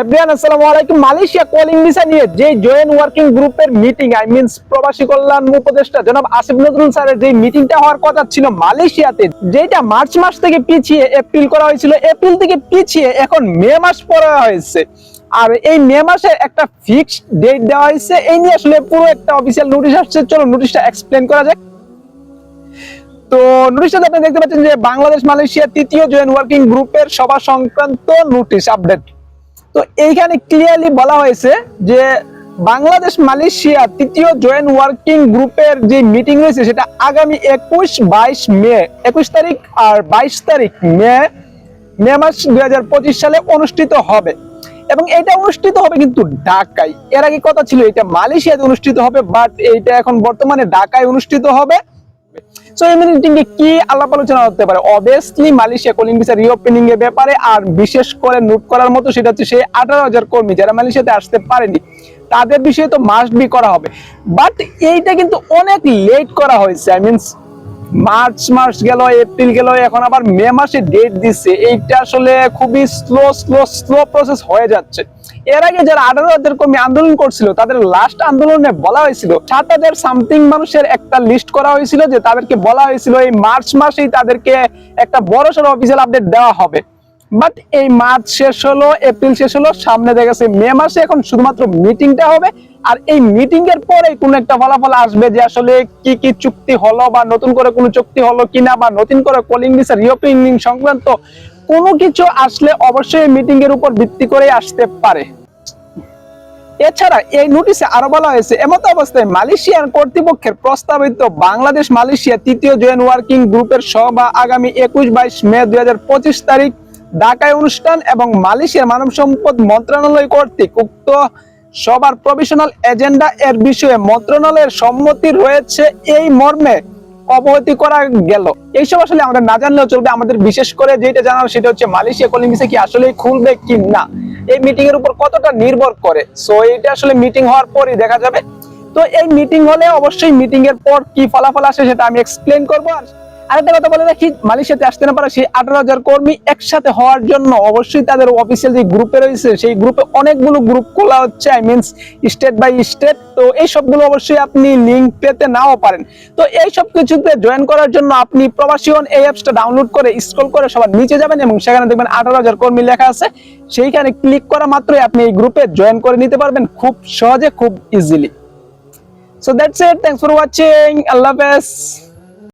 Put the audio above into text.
Everyone আসসালামু আলাইকুম। Malaysia calling visa নিয়ে যে জয়েন্ট ওয়ার্কিং গ্রুপের মিটিং, আই মিনস প্রবাসী কল্যাণ উপদেষ্টা জনাব আসিফ নজরুল স্যারের যে মিটিংটা হওয়ার কথা ছিল মালয়েশিয়াতে, যেটা মার্চ মাস থেকে পিছিয়ে এপ্রিল করা হয়েছিল। এপ্রিল থেকে পিছিয়ে এখন মে মাস পড়া হয়েছে। আর এই মে একটা ফিক্সড ডেট দেওয়া হয়েছে। এই নিয়ে আসলে পুরো একটা অফিসিয়াল নোটিশ আসছে। চলো নোটিশটা এক্সপ্লেন করা যাক। তো নোটিশটাতে আপনি দেখতে পাচ্ছেন যে বাংলাদেশ মালয়েশিয়া তৃতীয় জয়েন্ট ওয়ার্কিং গ্রুপের সভা সংক্রান্ত নোটিশ আপডেট তো এইখানে ক্লিয়ারলি বলা হয়েছে যে বাংলাদেশ মালয়েশিয়া তৃতীয় জয়েন্ট ওয়ার্কিং গ্রুপের যে মিটিং রয়েছে সেটা আগামী একুশ, বাইশ মে, একুশ তারিখ আর বাইশ তারিখ মে মে মাস দুই হাজার পঁচিশ সালে অনুষ্ঠিত হবে। এবং এটা অনুষ্ঠিত হবে কিন্তু ঢাকায়। এর আগে কথা ছিল এটা মালয়েশিয়াতে অনুষ্ঠিত হবে বাট এইটা এখন বর্তমানে ঢাকায় অনুষ্ঠিত হবে। সো এই মিটিং এ কি আলাপ আলোচনা হতে পারে? Obviously Malaysia calling visa reopening এর ব্যাপারে আর বিশেষ করে নোট করার মতো সেটা হচ্ছে সেই আঠারো হাজার কর্মী যারা মালয়েশিয়াতে আসতে পারেনি, তাদের বিষয়ে তো মাস্ট বি করা হবে। বাট এইটা কিন্তু অনেক লেট করা হয়েছে। আই মিনস মার্চ মাস গেল, এপ্রিল গেল, এখন আবার মে মাসে ডেট দিচ্ছে। এইটা আসলে খুবই স্লো স্লো স্লো প্রসেস হয়ে যাচ্ছে। এর আগে যারা আঠারো হাজার কর্মী আন্দোলন করছিল, তাদের লাস্ট আন্দোলনে বলা হয়েছিল, সাত হাজার সামথিং মানুষের একটা লিস্ট করা হয়েছিল যে তাদেরকে বলা হয়েছিল, এই মার্চ মাসেই তাদেরকে একটা বড় সড়ো অফিসিয়াল আপডেট দেওয়া হবে। বাট এই মার্চ শেষ হলো, এপ্রিল শেষ হলো, সামনে দেখা গেছে মে মাসে এখন শুধুমাত্র মিটিংটা হবে। আর এই মিটিং এর পরে কোন একটা ফলাফল আসবে যে আসলে কি কি চুক্তি হলো বা নতুন করে কোনো চুক্তি হলো কিনা বা নতুন করে কলিং ভিসা রিওপেনিং সংক্রান্ত কোনো কিছু আসলে অবশ্যই মিটিং এর উপর ভিত্তি করে আসতে পারে। এছাড়া এই নোটিশে আরও বলা হয়েছে, এমত অবস্থায় মালয়েশিয়ার কর্তৃপক্ষের প্রস্তাবিত বাংলাদেশ মালয়েশিয়া তৃতীয় জয়েন্ট ওয়ার্কিং গ্রুপের সভা আগামী একুশ বাইশ মে দুই হাজার পঁচিশ তারিখ ঢাকায় অনুষ্ঠান এবং মালয়েশিয়ার মানব সম্পদ মন্ত্রণালয় কর্তৃক উক্ত সবার প্রভিশনাল এজেন্ডা এর বিষয়ে মন্ত্রণালয়ের সম্মতি রয়েছে এই মর্মে অবগতি করা গেল। এইসব আসলে আমাদের না জানলেও চলবে। আমাদের বিশেষ করে যেটা জানার সেটা হচ্ছে মালয়েশিয়া কলিং কি আসলে খুলবে কি না? এই মিটিং এর উপর কতটা নির্ভর করে? সো এটা আসলে মিটিং হওয়ার পরই দেখা যাবে। তো এই মিটিং হলে অবশ্যই মিটিং এর পর কি ফলাফল আসে সেটা আমি এক্সপ্লেন করব। আর আরেকটা কথা বলে রাখি, মালয়েশিয়াতে আসতে না পারে সেই আঠারো হাজার কর্মী একসাথে হওয়ার জন্য অবশ্যই তাদের অফিসিয়াল যে গ্রুপে রয়েছে, সেই গ্রুপে অনেকগুলো গ্রুপ খোলা হচ্ছে I means state by state তো এই সবগুলো অবশ্যই আপনি লিঙ্ক পেতে নাও পারেন। তো এই সব কিছুতে জয়েন করার জন্য আপনি প্রবাসী অন এই অ্যাপসটা ডাউনলোড করে স্ক্রল করে সবার নিচে যাবেন এবং সেখানে দেখবেন আঠারো হাজার কর্মী লেখা আছে। সেইখানে ক্লিক করা মাত্রই আপনি এই গ্রুপে জয়েন করে নিতে পারবেন খুব সহজে, খুব easily so that's it thanks for watching আল্লাহ হাফেজ।